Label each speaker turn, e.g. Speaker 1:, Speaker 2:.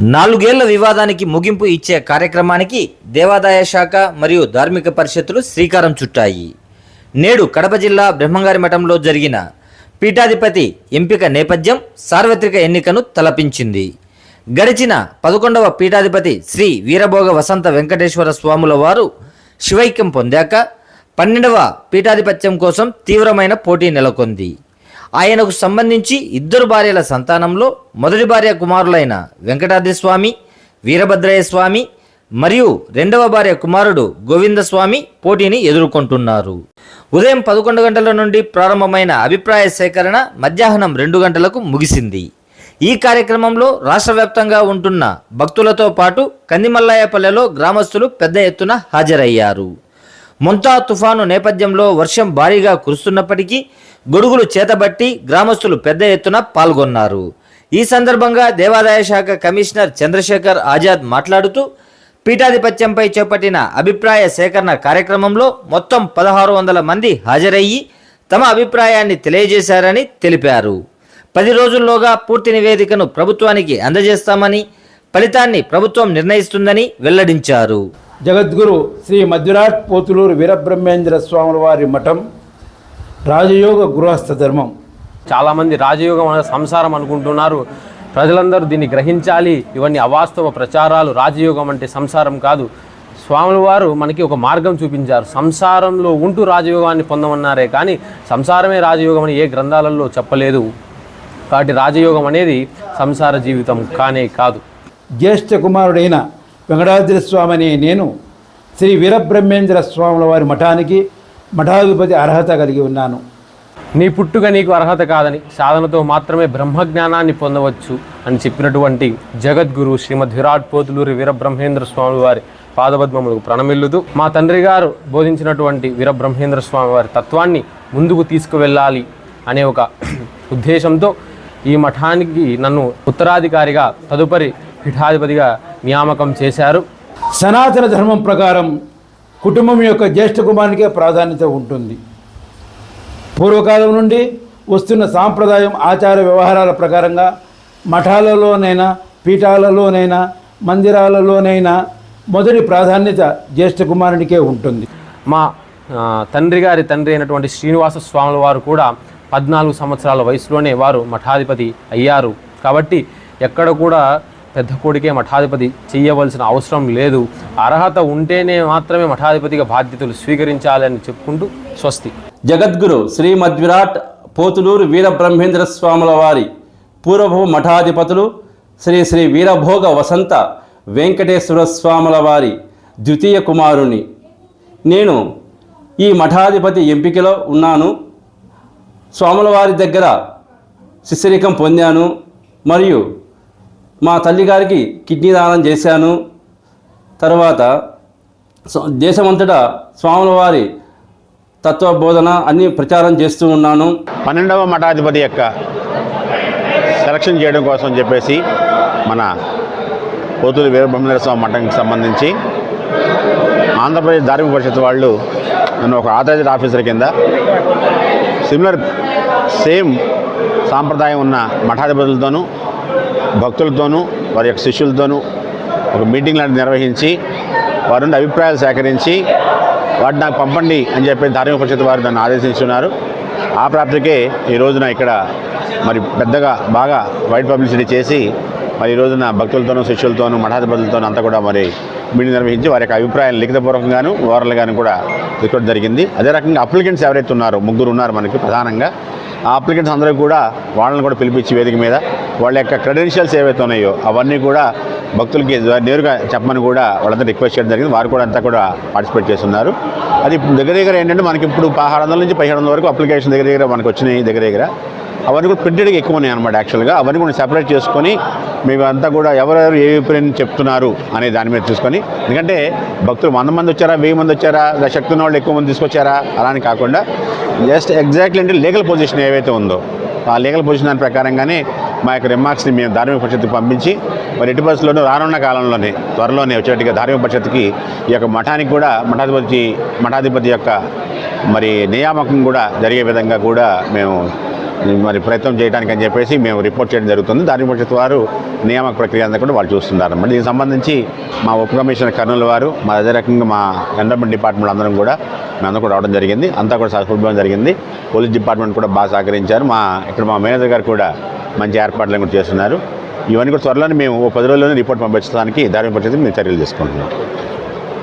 Speaker 1: నాలుగేళ్ళ వివాదానికి ముగింపు ఇచ్చే కార్యక్రమానికి దేవాదాయ శాఖ మరియు ధార్మిక పరిషత్తులు శ్రీకారం చుట్టాయి. నేడు కడప జిల్లా బ్రహ్మంగారి మఠంలో జరిగిన పీఠాధిపతి ఎంపిక నేపథ్యం సార్వత్రిక ఎన్నికను తలపించింది. గడిచిన పదకొండవ పీఠాధిపతి శ్రీ వీరభోగ వసంత వెంకటేశ్వర స్వాముల వారు శివైక్యం పొందాక పన్నెండవ పీఠాధిపత్యం కోసం తీవ్రమైన పోటీ నెలకొంది. ఆయనకు సంబంధించి ఇద్దరు భార్యల సంతానంలో మొదటి భార్య కుమారులైన వెంకటాద్రి స్వామి వీరభద్రయ్య స్వామి మరియు రెండవ భార్య కుమారుడు గోవిందస్వామి పోటీని ఎదుర్కొంటున్నారు. ఉదయం పదకొండు గంటల నుండి ప్రారంభమైన అభిప్రాయ సేకరణ మధ్యాహ్నం రెండు గంటలకు ముగిసింది. ఈ కార్యక్రమంలో రాష్ట్ర వ్యాప్తంగా ఉంటున్న భక్తులతో పాటు కందిమల్లాయపల్లెలో గ్రామస్తులు పెద్ద ఎత్తున హాజరయ్యారు. మొంతా తుఫాను నేపథ్యంలో వర్షం భారీగా కురుస్తున్నప్పటికీ గొడుగులు చేతబట్టి గ్రామస్తులు పెద్ద ఎత్తున పాల్గొన్నారు. ఈ సందర్భంగా దేవాదాయ శాఖ కమిషనర్ చంద్రశేఖర్ ఆజాద్ మాట్లాడుతూ పీఠాధిపత్యంపై చేపట్టిన అభిప్రాయ సేకరణ కార్యక్రమంలో మొత్తం పదహారు వందల మంది హాజరయ్యి తమ అభిప్రాయాన్ని తెలియజేశారని తెలిపారు. పది రోజుల్లోగా పూర్తి నివేదికను ప్రభుత్వానికి అందజేస్తామని ఫలితాన్ని ప్రభుత్వం నిర్ణయిస్తుందని వెల్లడించారు.
Speaker 2: జగద్గురు శ్రీ మధ్యరాజ్ పోతులూరు వీరబ్రహ్మేంద్ర స్వాముల వారి మఠం రాజయోగ గృహస్థ ధర్మం.
Speaker 3: చాలామంది రాజయోగం అనే సంసారం అనుకుంటున్నారు. ప్రజలందరూ దీన్ని గ్రహించాలి. ఇవన్నీ అవాస్తవ ప్రచారాలు. రాజయోగం అంటే సంసారం కాదు. స్వాముల వారు మనకి ఒక మార్గం చూపించారు. సంసారంలో ఉంటూ రాజయోగాన్ని పొందమన్నారే కానీ సంసారమే రాజయోగం అని ఏ గ్రంథాలలో చెప్పలేదు. కాబట్టి రాజయోగం అనేది సంసార జీవితం కానే కాదు.
Speaker 2: జ్యేష్ఠ కుమారుడైన వెంకటాద్రి స్వామి అనే నేను శ్రీ వీరబ్రహ్మేంద్ర స్వాముల వారి మఠానికి మఠాధిపతి అర్హత కలిగి ఉన్నాను.
Speaker 3: నీ పుట్టుక నీకు అర్హత కాదని సాధనతో మాత్రమే బ్రహ్మజ్ఞానాన్ని పొందవచ్చు అని చెప్పినటువంటి జగద్గురు శ్రీమద్ విరాట్ పోతులూరి వీరబ్రహ్మేంద్ర స్వామి వారి పాదపద్మములకు ప్రణమిల్లుతూ మా తండ్రి గారు బోధించినటువంటి వీరబ్రహ్మేంద్ర స్వామి వారి తత్వాన్ని ముందుకు తీసుకువెళ్ళాలి అనే ఒక ఉద్దేశంతో ఈ మఠానికి నన్ను ఉత్తరాధికారిగా తదుపరి పీఠాధిపతిగా నియామకం చేశారు.
Speaker 2: సనాతన ధర్మం ప్రకారం కుటుంబం యొక్క జ్యేష్ఠ కుమారునికే ప్రాధాన్యత ఉంటుంది. పూర్వకాలం నుండి వస్తున్న సాంప్రదాయం ఆచార వ్యవహారాల ప్రకారంగా మఠాలలోనైనా పీఠాలలోనైనా మందిరాలలోనైనా మొదటి ప్రాధాన్యత జ్యేష్ఠ కుమారునికే ఉంటుంది.
Speaker 3: మా తండ్రి గారి తండ్రి అయినటువంటి శ్రీనివాస స్వాముల వారు కూడా పద్నాలుగు సంవత్సరాల వయసులోనే వారు మఠాధిపతి అయ్యారు. కాబట్టి ఎక్కడ కూడా పెద్ద కొడుకే మఠాధిపతి చేయవలసిన అవసరం లేదు. అర్హత ఉంటేనే మాత్రమే మఠాధిపతిగా బాధ్యతలు స్వీకరించాలని చెప్పుకుంటూ స్వస్తి.
Speaker 4: జగద్గురు శ్రీ మధ్విరాట్ పోతులూరు వీరబ్రహ్మేంద్ర స్వాముల వారి పూర్వభూ మఠాధిపతులు శ్రీ శ్రీ వీరభోగ వసంత వెంకటేశ్వర స్వాముల వారి ద్వితీయ కుమారుని. నేను ఈ మఠాధిపతి ఎంపికలో ఉన్నాను. స్వాముల వారి దగ్గర శిష్యరికం పొందాను. మరియు మా తల్లిగారికి కిడ్నీ దానం చేశాను. తర్వాత దేశమంతటా స్వాముల వారి తత్వబోధన అన్ని ప్రచారం చేస్తూ ఉన్నాను.
Speaker 5: పన్నెండవ మఠాధిపతి యొక్క సెలక్షన్ చేయడం కోసం చెప్పేసి మన పోతులు వీరబ్రహ్మేంద్ర స్వామి మఠంకి సంబంధించి ఆంధ్రప్రదేశ్ ధార్మిక పరిషత్ వాళ్ళు నన్ను ఒక ఆథరైజ్డ్ ఆఫీసర్ కింద సిమిలర్ సేమ్ సాంప్రదాయం ఉన్న మఠాధిపతులతోనూ భక్తులతోనూ వారి యొక్క శిష్యులతోనూ ఒక మీటింగ్ లాంటిది నిర్వహించి వారి నుండి అభిప్రాయాలు సేకరించి వాటిని నాకు పంపండి అని చెప్పి ధార్మిక పరిషత్ వారు నన్ను ఆదేశించున్నారు. ఆ ప్రాప్తికే ఈ రోజున ఇక్కడ మరి పెద్దగా బాగా వైడ్ పబ్లిసిటీ చేసి మరి ఈ రోజున భక్తులతోనూ శిష్యులతోనూ మఠాధిపతులతోనూ అంతా కూడా మరి మీటింగ్ నిర్వహించి వారి యొక్క అభిప్రాయాలు లిఖితపూర్వకంగాను ఓరల్గాను కూడా తీసుకోవడం జరిగింది. అదే రకంగా అప్లికెంట్స్ ఎవరైతే ఉన్నారో ముగ్గురు ఉన్నారు మనకి ప్రధానంగా. ఆ అప్లికెంట్స్ అందరూ కూడా వాళ్ళని కూడా పిలిపించి వేదిక మీద వాళ్ళ యొక్క క్రెడెన్షియల్స్ ఏవైతే ఉన్నాయో అవన్నీ కూడా భక్తులకి నేరుగా చెప్పమని కూడా వాళ్ళంతా రిక్వెస్ట్ చేయడం జరిగింది. వారు కూడా అంతా కూడా పార్టిసిపేట్ చేస్తున్నారు. అది దగ్గర దగ్గర ఏంటంటే మనకి ఇప్పుడు పదహారు వందల నుంచి పదిహేడు వందల వరకు అప్లికేషన్ దగ్గర దగ్గర మనకు వచ్చినాయి దగ్గర దగ్గర. అవన్నీ కూడా ప్రింటెడ్గా ఎక్కువ ఉన్నాయి అనమాట యాక్చువల్గా అవన్నీ కూడా సెపరేట్ చేసుకొని మేము అంతా కూడా ఎవరెవరు ఏ ఒపీనియన్ చెప్తున్నారు అనే దాని మీద చూసుకొని ఎందుకంటే భక్తులు వంద మంది వచ్చారా వెయ్యి మంది వచ్చారా శక్తి ఉన్న వాళ్ళు ఎక్కువ మంది తీసుకొచ్చారా అలా అని కాకుండా జస్ట్ ఎగ్జాక్ట్లీ అంటే లీగల్ పొజిషన్ ఏవైతే ఉందో ఆ లీగల్ పొజిషన్ దాని ప్రకారంగానే మా యొక్క రిమార్క్స్ని మేము ధార్మిక పరిషత్కి పంపించి మరి ఎట్టి పరిస్థితుల్లోనూ రానున్న కాలంలోనే త్వరలోనే వచ్చేట్టుగా ధార్మిక పరిషత్కి ఈ యొక్క మఠానికి కూడా మఠాధిపతి మఠాధిపతి యొక్క మరి నియామకం కూడా జరిగే విధంగా కూడా మేము మరి ప్రయత్నం చేయడానికి అని చెప్పేసి మేము రిపోర్ట్ చేయడం జరుగుతుంది. ధార్మిక పరిషత్ వారు నియామక ప్రక్రియ అంతా కూడా వాళ్ళు చూస్తున్నారు మరి దీనికి సంబంధించి మా ఉప కమిషనర్ కర్నూలు వారు మా అదే రకంగా మా ఎన్విరాన్మెంట్ డిపార్ట్మెంట్ అందరం కూడా మేమందరం కూడా రావడం జరిగింది. అంతా కూడా సహకృభం జరిగింది. పోలీస్ డిపార్ట్మెంట్ కూడా బాగా సహకరించారు. మా ఇక్కడ మా మేనేజర్ గారు కూడా మంచి ఏర్పాట్లు కూడా చేస్తున్నారు. ఇవన్నీ కూడా త్వరలోనే మేము ఓ పది రోజుల్లోనే రిపోర్ట్ పంపించడానికి ధార్మిక పరిషత్ మేము చర్యలు తీసుకుంటున్నాం.